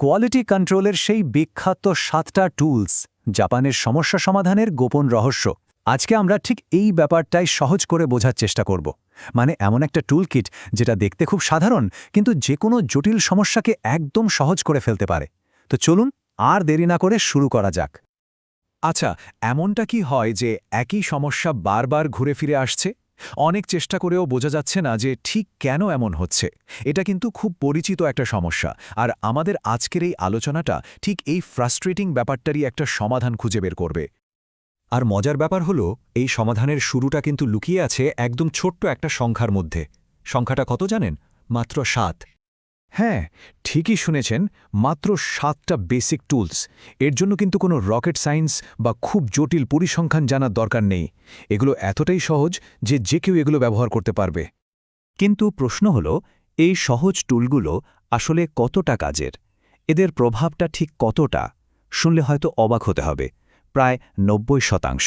Quality কন্ট্রোলের সেই বিখ্যাত সাতটা টুলস জাপানের সমস্যা সমাধানের গোপন রহস্য। আজকে আমরা ঠিক এই ব্যাপারটাই সহজ করে বোঝার চেষ্টা করব। মানে এমন একটা টুল কিট যেটা দেখতে খুব সাধারণ, কিন্তু যে কোনো জটিল সমস্যাকে একদম সহজ করে ফেলতে পারে। তো চলুন আর দেরি না করে শুরু করা যাক। আচ্ছা এমনটা কি হয় যে একই সমস্যা বারবার ঘুরে ফিরে আসছে? অনেক চেষ্টা করেও বোঝা যাচ্ছে না যে ঠিক কেন এমন হচ্ছে। এটা কিন্তু খুব পরিচিত একটা সমস্যা। আর আমাদের আজকের এই আলোচনাটা ঠিক এই ফ্রাস্ট্রেটিং ব্যাপারটারই একটা সমাধান খুঁজে বের করবে। আর মজার ব্যাপার হলো, এই সমাধানের শুরুটা কিন্তু লুকিয়ে আছে একদম ছোট্ট একটা সংখ্যার মধ্যে। সংখ্যাটা কত জানেন? মাত্র সাত। হ্যাঁ ঠিকই শুনেছেন, মাত্র সাতটা বেসিক টুলস। এর জন্য কিন্তু কোনো রকেট সায়েন্স বা খুব জটিল পরিসংখ্যান জানার দরকার নেই। এগুলো এতটাই সহজ যে যে কেউ এগুলো ব্যবহার করতে পারবে। কিন্তু প্রশ্ন হল, এই সহজ টুলগুলো আসলে কতটা কাজের? এদের প্রভাবটা ঠিক কতটা? শুনলে হয়তো অবাক হতে হবে। প্রায় নব্বই শতাংশ।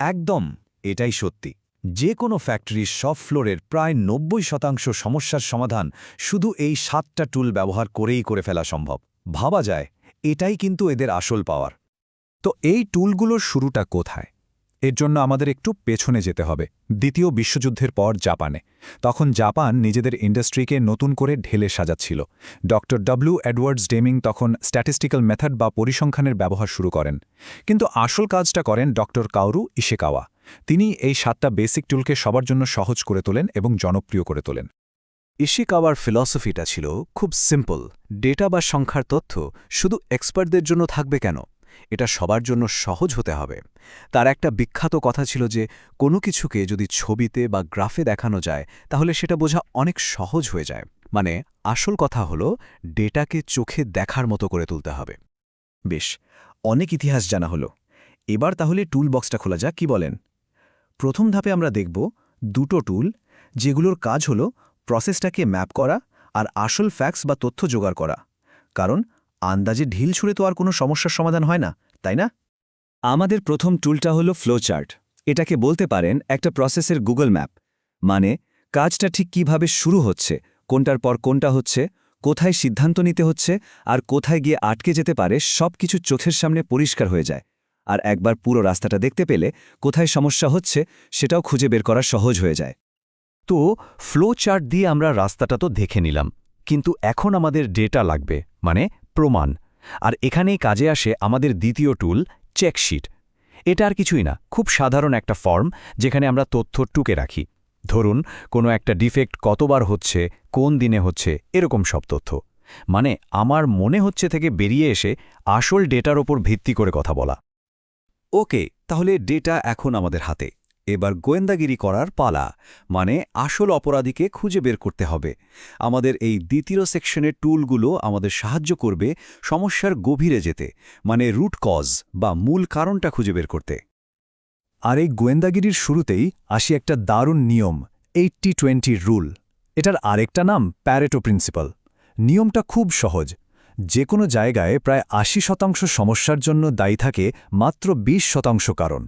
একদম, এটাই সত্যি। যে কোনো ফ্যাক্টরির সব ফ্লোরের প্রায় নব্বই শতাংশ সমস্যার সমাধান শুধু এই সাতটা টুল ব্যবহার করেই করে ফেলা সম্ভব। ভাবা যায়, এটাই কিন্তু এদের আসল পাওয়ার তো এই টুলগুলোর শুরুটা কোথায়? এর জন্য আমাদের একটু পেছনে যেতে হবে। দ্বিতীয় বিশ্বযুদ্ধের পর জাপানে। তখন জাপান নিজেদের ইন্ডাস্ট্রিকে নতুন করে ঢেলে সাজাচ্ছিল। ডক্টর ডব্লিউ এডওয়ার্ডস ডেমিং তখন স্ট্যাটিস্টিক্যাল মেথড বা পরিসংখ্যানের ব্যবহার শুরু করেন। কিন্তু আসল কাজটা করেন ডক্টর কাউরু ইশেকাওয়া। তিনি এই সাতটা বেসিক টুলকে সবার জন্য সহজ করে তোলেন এবং জনপ্রিয় করে তোলেন। ইশিকাওয়ার ফিলসফিটা ছিল খুব সিম্পল। ডেটা বা সংখ্যার তথ্য শুধু এক্সপার্টদের জন্য থাকবে কেন? এটা সবার জন্য সহজ হতে হবে। তার একটা বিখ্যাত কথা ছিল যে, কোনো কিছুকে যদি ছবিতে বা গ্রাফে দেখানো যায়, তাহলে সেটা বোঝা অনেক সহজ হয়ে যায়। মানে আসল কথা হলো, ডেটাকে চোখে দেখার মতো করে তুলতে হবে। বেশ, অনেক ইতিহাস জানা হলো। এবার তাহলে টুল বক্সটা খোলা যাক, কি বলেন? প্রথম ধাপে আমরা দেখব দুটো টুল যেগুলোর কাজ হল প্রসেসটাকে ম্যাপ করা আর আসল ফ্যাক্স বা তথ্য জোগাড় করা। কারণ আন্দাজে ঢিল ছুঁড়ে তো আর কোনো সমস্যার সমাধান হয় না, তাই না? আমাদের প্রথম টুলটা হলো ফ্লোচার্ট এটাকে বলতে পারেন একটা প্রসেসের গুগল ম্যাপ মানে কাজটা ঠিক কীভাবে শুরু হচ্ছে, কোনটার পর কোনটা হচ্ছে, কোথায় সিদ্ধান্ত নিতে হচ্ছে আর কোথায় গিয়ে আটকে যেতে পারে সব কিছু চোখের সামনে পরিষ্কার হয়ে যায়। আর একবার পুরো রাস্তাটা দেখতে পেলে কোথায় সমস্যা হচ্ছে সেটাও খুঁজে বের করা সহজ হয়ে যায়। তো ফ্লো চার্ট দিয়ে আমরা রাস্তাটা তো দেখে নিলাম, কিন্তু এখন আমাদের ডেটা লাগবে মানে প্রমাণ। আর এখানেই কাজে আসে আমাদের দ্বিতীয় টুল, চেকশিট। এটা আর কিছুই না, খুব সাধারণ একটা ফর্ম যেখানে আমরা তথ্য টুকে রাখি। ধরুন, কোনো একটা ডিফেক্ট কতবার হচ্ছে, কোন দিনে হচ্ছে, এরকম সব তথ্য। মানে আমার মনে হচ্ছে থেকে বেরিয়ে এসে আসল ডেটার ওপর ভিত্তি করে কথা বলা। ওকে, তাহলে ডেটা এখন আমাদের হাতে। এবার গোয়েন্দাগিরি করার পালা মানে আসল অপরাধীকে খুঁজে বের করতে হবে। আমাদের এই দ্বিতীয় সেকশনের টুলগুলো আমাদের সাহায্য করবে সমস্যার গভীরে যেতে মানে রুট কজ বা মূল কারণটা খুঁজে বের করতে। আর এই গোয়েন্দাগিরির শুরুতেই আসি একটা দারুণ নিয়ম এইটটি টোয়েন্টি রুল। এটার আরেকটা নাম প্যারেটো প্রিন্সিপাল। নিয়মটা খুব সহজ যে কোনো জায়গায় প্রায় আশি শতাংশ সমস্যার জন্য দায়ী থাকে মাত্র ২০ শতাংশ কারণ।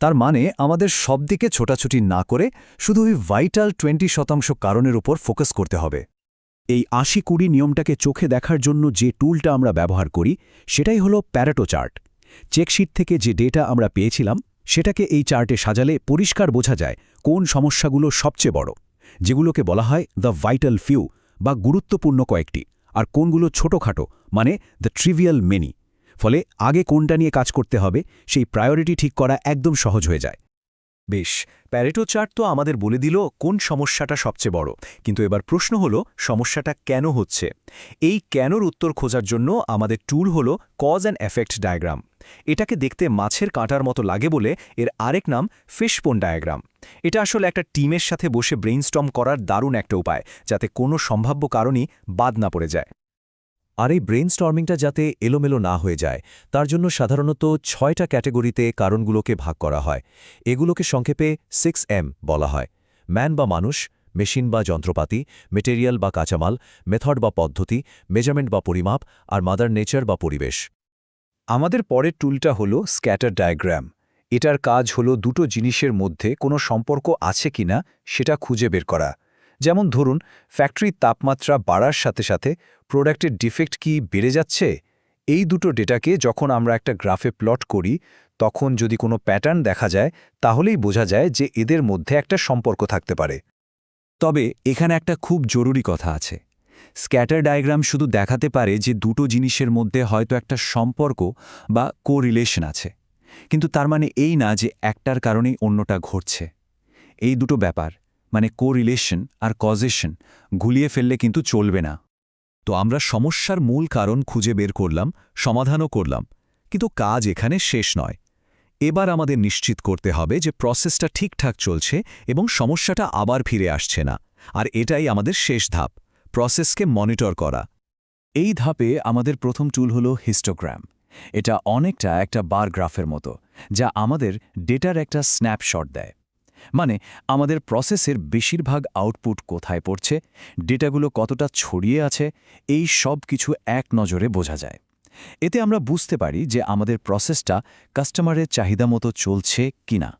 তার মানে আমাদের সব দিকে ছোটাছুটি না করে শুধু ওই ভাইটাল টোয়েন্টি শতাংশ কারণের উপর ফোকাস করতে হবে। এই আশি কুড়ি নিয়মটাকে চোখে দেখার জন্য যে টুলটা আমরা ব্যবহার করি, সেটাই হলো প্যারাটো চার্ট। চেকশিট থেকে যে ডেটা আমরা পেয়েছিলাম, সেটাকে এই চার্টে সাজালে পরিষ্কার বোঝা যায় কোন সমস্যাগুলো সবচেয়ে বড়, যেগুলোকে বলা হয় দ্য ভাইটাল ফিউ বা গুরুত্বপূর্ণ কয়েকটি। আর কোনগুলো ছোটোখাটো মানে দ্য ট্রিভিয়াল মেনি ফলে আগে কোনটা নিয়ে কাজ করতে হবে, সেই প্রায়োরিটি ঠিক করা একদম সহজ হয়ে যায়। বেশ প্যারেটো চার্ট তো আমাদের বলে দিল কোন সমস্যাটা সবচেয়ে বড়। কিন্তু এবার প্রশ্ন হলো, সমস্যাটা কেন হচ্ছে? এই কেনর উত্তর খোঁজার জন্য আমাদের টুল হলো কজ অ্যান্ড এফেক্ট ডায়াগ্রাম এটাকে দেখতে মাছের কাঁটার মতো লাগে বলে এর আরেক নাম ফিশপোন ডায়াগ্রাম এটা আসলে একটা টিমের সাথে বসে ব্রেইনস্টম করার দারুণ একটা উপায়, যাতে কোনো সম্ভাব্য কারণই বাদ না পড়ে যায়। আর এই ব্রেন স্টর্মিংটা যাতে এলোমেলো না হয়ে যায়, তার জন্য সাধারণত ছয়টা ক্যাটেগরিতে কারণগুলোকে ভাগ করা হয়। এগুলোকে সংক্ষেপে সিক্স এম বলা হয়। ম্যান বা মানুষ মেশিন বা যন্ত্রপাতি মেটেরিয়াল বা কাঁচামাল মেথড বা পদ্ধতি মেজারমেন্ট বা পরিমাপ, আর মাদার নেচার বা পরিবেশ। আমাদের পরের টুলটা হলো স্ক্যাটার ডায়াগ্রাম এটার কাজ হলো দুটো জিনিসের মধ্যে কোনো সম্পর্ক আছে কিনা সেটা খুঁজে বের করা। যেমন ধরুন ফ্যাক্টরির তাপমাত্রা বাড়ার সাথে সাথে প্রোডাক্টের ডিফেক্ট কি বেড়ে যাচ্ছে? এই দুটো ডেটাকে যখন আমরা একটা গ্রাফে প্লট করি, তখন যদি কোনো প্যাটার্ন দেখা যায়, তাহলেই বোঝা যায় যে এদের মধ্যে একটা সম্পর্ক থাকতে পারে। তবে এখানে একটা খুব জরুরি কথা আছে। স্ক্যাটার ডায়াগ্রাম শুধু দেখাতে পারে যে দুটো জিনিসের মধ্যে হয়তো একটা সম্পর্ক বা কোরিলেশন আছে। কিন্তু তার মানে এই না যে একটার কারণেই অন্যটা ঘটছে। এই দুটো ব্যাপার। মানে কোরিলেশন আর কজেশন গুলিয়ে ফেললে কিন্তু চলবে না। তো আমরা সমস্যার মূল কারণ খুঁজে বের করলাম, সমাধানও করলাম, কিন্তু কাজ এখানে শেষ নয়। এবার আমাদের নিশ্চিত করতে হবে যে প্রসেসটা ঠিকঠাক চলছে এবং সমস্যাটা আবার ফিরে আসছে না, আর এটাই আমাদের শেষ ধাপ প্রসেসকে মনিটর করা। এই ধাপে আমাদের প্রথম টুল হল হিস্টোগ্রাম এটা অনেকটা একটা বার গ্রাফের মতো, যা আমাদের ডেটার একটা স্ন্যাপশট দেয়। মানে আমাদের প্রসেসের বেশিরভাগ আউটপুট কোথায় পড়ছে ডেটাগুলো কতটা ছড়িয়ে আছে, এই সব কিছু এক নজরে বোঝা যায়। এতে আমরা বুঝতে পারি যে আমাদের প্রসেসটা কাস্টমারের চাহিদা মতো চলছে কিনা।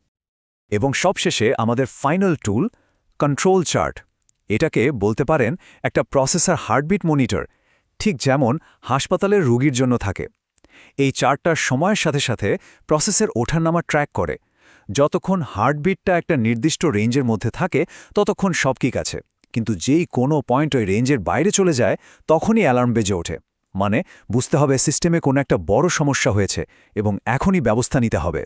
এবং সবশেষে আমাদের ফাইনাল টুল কন্ট্রোল চার্ট এটাকে বলতে পারেন একটা প্রসেসর হার্টবিট মনিটর ঠিক যেমন হাসপাতালের রোগীর জন্য থাকে। এই চার্টটার সময়ের সাথে সাথে প্রসেসের ওঠানামা ট্র্যাক করে। যতক্ষণ হার্টবিটটা একটা নির্দিষ্ট রেঞ্জের মধ্যে থাকে, ততক্ষণ সব ঠিক আছে। কিন্তু যেই কোনো পয়েন্ট ওই রেঞ্জের বাইরে চলে যায়, তখনই অ্যালার্ম বেজে ওঠে। মানে বুঝতে হবে সিস্টেমে কোনো একটা বড় সমস্যা হয়েছে এবং এখনই ব্যবস্থা নিতে হবে।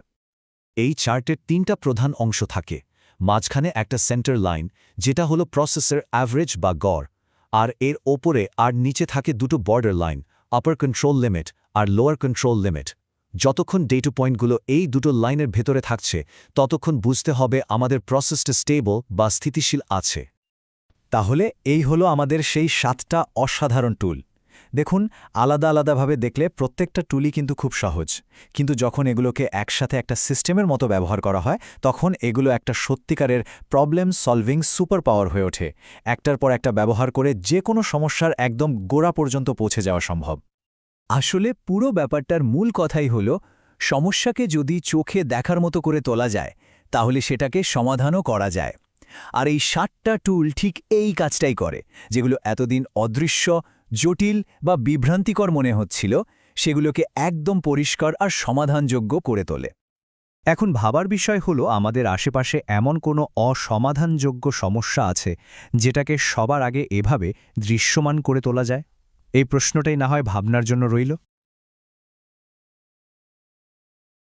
এই চার্টের তিনটা প্রধান অংশ থাকে। মাঝখানে একটা সেন্টার লাইন যেটা হলো প্রসেসর অ্যাভারেজ বা গড়। আর এর ওপরে আর নিচে থাকে দুটো border line upper control limit আর লোয়ার কন্ট্রোল লিমিট যতক্ষণ ডেটু পয়েন্টগুলো এই দুটো লাইনের ভেতরে থাকছে, ততক্ষণ বুঝতে হবে আমাদের প্রসেসটা স্টেবল বা স্থিতিশীল আছে। তাহলে এই হলো আমাদের সেই সাতটা অসাধারণ টুল। দেখুন, আলাদা আলাদাভাবে দেখলে প্রত্যেকটা টুলই কিন্তু খুব সহজ। কিন্তু যখন এগুলোকে একসাথে একটা সিস্টেমের মতো ব্যবহার করা হয়, তখন এগুলো একটা সত্যিকারের প্রবলেম সলভিং সুপার পাওয়ার হয়ে ওঠে। একটার পর একটা ব্যবহার করে যে কোনো সমস্যার একদম গোড়া পর্যন্ত পৌঁছে যাওয়া সম্ভব। আসলে পুরো ব্যাপারটার মূল কথাই হল, সমস্যাকে যদি চোখে দেখার মতো করে তোলা যায়, তাহলে সেটাকে সমাধানও করা যায়। আর এই ষাটটা টুল ঠিক এই কাজটাই করে, যেগুলো এতদিন অদৃশ্য, জটিল বা বিভ্রান্তিকর মনে হচ্ছিল, সেগুলোকে একদম পরিষ্কার আর সমাধানযোগ্য করে তোলে। এখন ভাবার বিষয় হলো, আমাদের আশেপাশে এমন কোনো অসমাধানযোগ্য সমস্যা আছে, যেটাকে সবার আগে এভাবে দৃশ্যমান করে তোলা যায়? এই প্রশ্নটাই না হয় ভাবনার জন্য রইল।